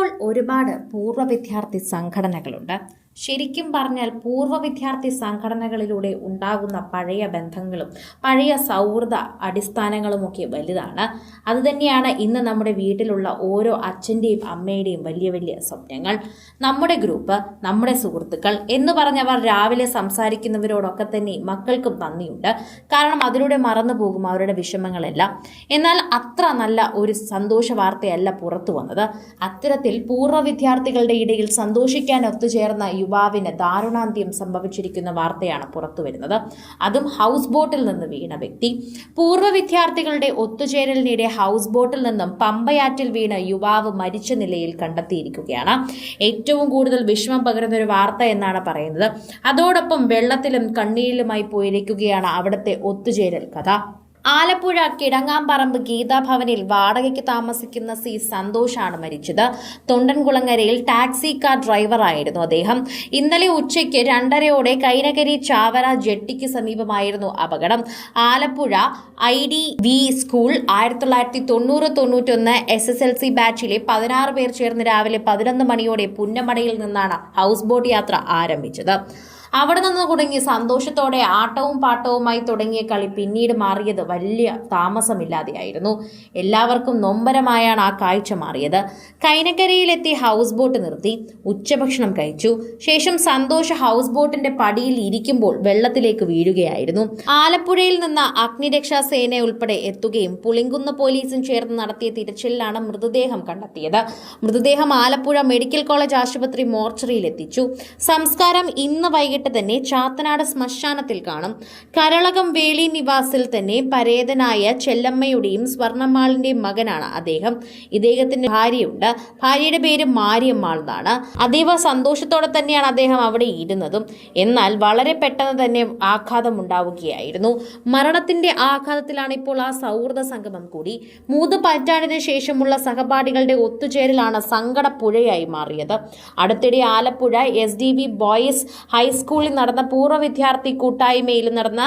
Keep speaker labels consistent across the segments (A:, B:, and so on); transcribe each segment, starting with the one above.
A: ഇപ്പോൾ ഒരുപാട് പൂർവ വിദ്യാർത്ഥി സംഘടനകളുണ്ട്. ശരിക്കും പറഞ്ഞാൽ പൂർവ വിദ്യാർത്ഥി സംഘടനകളിലൂടെ ഉണ്ടാകുന്ന പഴയ ബന്ധങ്ങളും പഴയ സൗഹൃദ അടിസ്ഥാനങ്ങളുമൊക്കെ വലുതാണ്. അതുതന്നെയാണ് ഇന്ന് നമ്മുടെ വീട്ടിലുള്ള ഓരോ അച്ഛന്റെയും അമ്മയുടെയും വലിയ വലിയ സ്വപ്നങ്ങൾ. നമ്മുടെ ഗ്രൂപ്പ് നമ്മുടെ സുഹൃത്തുക്കൾ എന്ന് പറഞ്ഞവർ രാവിലെ സംസാരിക്കുന്നവരോടൊക്കെ തന്നെ മക്കൾക്കും നന്ദിയുണ്ട്. കാരണം അതിലൂടെ മറന്നു പോകും അവരുടെ വിഷമങ്ങളെല്ലാം. എന്നാൽ അത്ര നല്ല ഒരു സന്തോഷ വാർത്തയല്ല പുറത്തു വന്നത്. അത്തരത്തിൽ പൂർവ വിദ്യാർത്ഥികളുടെ ഇടയിൽ സന്തോഷിക്കാൻ ഒത്തുചേർന്ന യുവാവിന് ദാരുണാന്ത്യം സംഭവിച്ചിരിക്കുന്ന വാർത്തയാണ് പുറത്തു വരുന്നത് അതും ഹൗസ് ബോട്ടിൽ നിന്ന് വീണ വ്യക്തി. പൂർവ വിദ്യാർത്ഥികളുടെ ഒത്തുചേരലിനിടെ ഹൗസ് ബോട്ടിൽ നിന്നും പമ്പയാറ്റിൽ വീണ യുവാവ് മരിച്ച നിലയിൽ കണ്ടെത്തിയിരിക്കുകയാണ്. ഏറ്റവും കൂടുതൽ വിഷമം പകരുന്ന ഒരു വാർത്ത എന്നാണ് പറയുന്നത്. അതോടൊപ്പം വെള്ളത്തിലും കണ്ണീരിലുമായി പോയിരിക്കുകയാണ് അവിടുത്തെ ഒത്തുചേരൽ കഥ. ആലപ്പുഴ കിടങ്ങാമ്പറമ്പ് ഗീതാഭവനിൽ വാടകയ്ക്ക് താമസിക്കുന്ന സി സന്തോഷാണ് മരിച്ചത്. തൊണ്ടൻകുളങ്ങരയിൽ ടാക്സി കാർ ഡ്രൈവറായിരുന്നു അദ്ദേഹം. ഇന്നലെ ഉച്ചയ്ക്ക് രണ്ടരയോടെ കൈനകരി ചാവറ ജെട്ടിക്ക് സമീപമായിരുന്നു അപകടം. Alappuzha I D V school ആയിരത്തി തൊള്ളായിരത്തി തൊണ്ണൂറ് തൊണ്ണൂറ്റൊന്ന് എസ് എസ് എൽ സി ബാച്ചിലെ പതിനാറ് പേർ ചേർന്ന് രാവിലെ പതിനൊന്ന് മണിയോടെ പുന്നമടയിൽ നിന്നാണ് ഹൗസ് ബോട്ട് യാത്ര ആരംഭിച്ചത്. അവിടെ നിന്ന് തുടങ്ങി സന്തോഷത്തോടെ ആട്ടവും പാട്ടവുമായി തുടങ്ങിയ കളി പിന്നീട് മാറിയത് വലിയ താമസമില്ലാതെയായിരുന്നു. എല്ലാവർക്കും നൊമ്പരമായാണ് ആ കാഴ്ച മാറിയത്. കൈനക്കരയിലെത്തി ഹൗസ് ബോട്ട് നിർത്തി. ഉച്ചഭക്ഷണം കഴിച്ചു. ശേഷം സന്തോഷ ഹൗസ് ബോട്ടിന്റെ പടിയിൽ ഇരിക്കുമ്പോൾ വെള്ളത്തിലേക്ക് വീഴുകയായിരുന്നു. ആലപ്പുഴയിൽ നിന്ന് അഗ്നിരക്ഷാ സേന ഉൾപ്പെടെ എത്തുകയും പുളിങ്കുന്ന് പോലീസും ചേർന്ന് നടത്തിയ തിരച്ചിലിലാണ് മൃതദേഹം കണ്ടെത്തിയത്. മൃതദേഹം ആലപ്പുഴ മെഡിക്കൽ കോളേജ് ആശുപത്രി മോർച്ചറിയിൽ എത്തിച്ചു. സംസ്കാരം ഇന്ന് വൈകിട്ട് തന്നെ ചാത്തനാട് ശ്മശാനത്തിൽ കാണും. കരളകം വേളി നിവാസിൽ തന്നെ പരേതനായ ചെല്ലമ്മയുടെയും സ്വർണമാളിന്റെയും മകനാണ് അദ്ദേഹം. ഇദ്ദേഹത്തിന്റെ ഭാര്യയുണ്ട്. ഭാര്യയുടെ പേര് മാരിയമ്മാൾ എന്നാണ് അതീവ സന്തോഷത്തോടെ തന്നെയാണ് അദ്ദേഹം അവിടെ ഇരുന്നതും. എന്നാൽ വളരെ പെട്ടെന്ന് തന്നെ ആഘാതം ഉണ്ടാവുകയായിരുന്നു. മരണത്തിന്റെ ആഘാതത്തിലാണ് ഇപ്പോൾ ആ സൗഹൃദ സംഗമം കൂടി. മൂന്ന് പറ്റാണ്ടിന് ശേഷമുള്ള സഹപാഠികളുടെ ഒത്തുചേരലാണ് സങ്കടപ്പുഴയായി മാറിയത്. അടുത്തിടെ Alappuzha S D B boys ഹൈസ്കൂളിൽ നടന്ന പൂർവ വിദ്യാർത്ഥി കൂട്ടായ്മയിൽ നടന്ന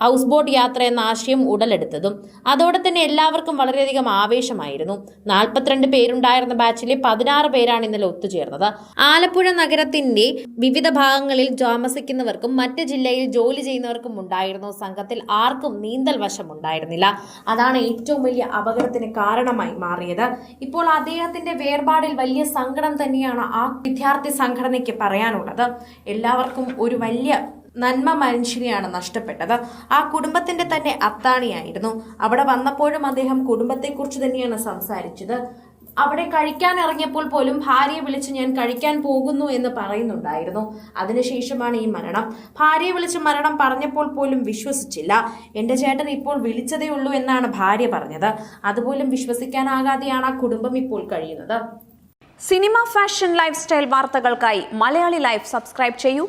A: ഹൗസ് ബോട്ട് യാത്ര എന്ന ആശയം ഉടലെടുത്തതും അതോടെ തന്നെ എല്ലാവർക്കും വളരെയധികം ആവേശമായിരുന്നു. നാൽപ്പത്തിരണ്ട് പേരുണ്ടായിരുന്ന ബാച്ചിലെ പതിനാറ് പേരാണ് ഇന്നലെ ഒത്തുചേർന്നത്. ആലപ്പുഴ നഗരത്തിന്റെ വിവിധ ഭാഗങ്ങളിൽ താമസിക്കുന്നവർക്കും മറ്റ് ജില്ലയിൽ ജോലി ചെയ്യുന്നവർക്കും ഉണ്ടായിരുന്നു സംഘത്തിൽ ആർക്കും നീന്തൽ വശം ഉണ്ടായിരുന്നില്ല അതാണ് ഏറ്റവും വലിയ അപകടത്തിന് കാരണമായി മാറിയത്. ഇപ്പോൾ അദ്ദേഹത്തിന്റെ വേർപാടിൽ വലിയ സങ്കടം തന്നെയാണ് ആ വിദ്യാർത്ഥി സംഘടനയ്ക്ക് പറയാനുള്ളത്. എല്ലാവർക്കും ഒരു വലിയ നന്മ മനുഷ്യനെയാണ് നഷ്ടപ്പെട്ടത്. ആ കുടുംബത്തിന്റെ തന്നെ അത്താണിയായിരുന്നു. അവിടെ വന്നപ്പോഴും അദ്ദേഹം കുടുംബത്തെക്കുറിച്ച് തന്നെയാണ് സംസാരിച്ചത്. അവിടെ കഴിക്കാൻ ഇറങ്ങിയപ്പോൾ പോലും ഭാര്യയെ വിളിച്ച് ഞാൻ കഴിക്കാൻ പോകുന്നു എന്ന് പറയുന്നുണ്ടായിരുന്നു. അതിനുശേഷമാണ് ഈ മരണം. ഭാര്യയെ വിളിച്ച് മരണം പറഞ്ഞപ്പോൾ പോലും വിശ്വസിച്ചില്ല. എന്റെ ചേട്ടൻ ഇപ്പോൾ വിളിച്ചതേ ഉള്ളൂ എന്നാണ് ഭാര്യ പറഞ്ഞത്. അതുപോലും വിശ്വസിക്കാനാകാതെയാണ് ആ കുടുംബം ഇപ്പോൾ കഴിയുന്നത്.
B: സിനിമ ഫാഷൻ ലൈഫ് സ്റ്റൈൽ വാർത്തകൾക്കായി മലയാളി ലൈഫ് സബ്സ്ക്രൈബ് ചെയ്യൂ.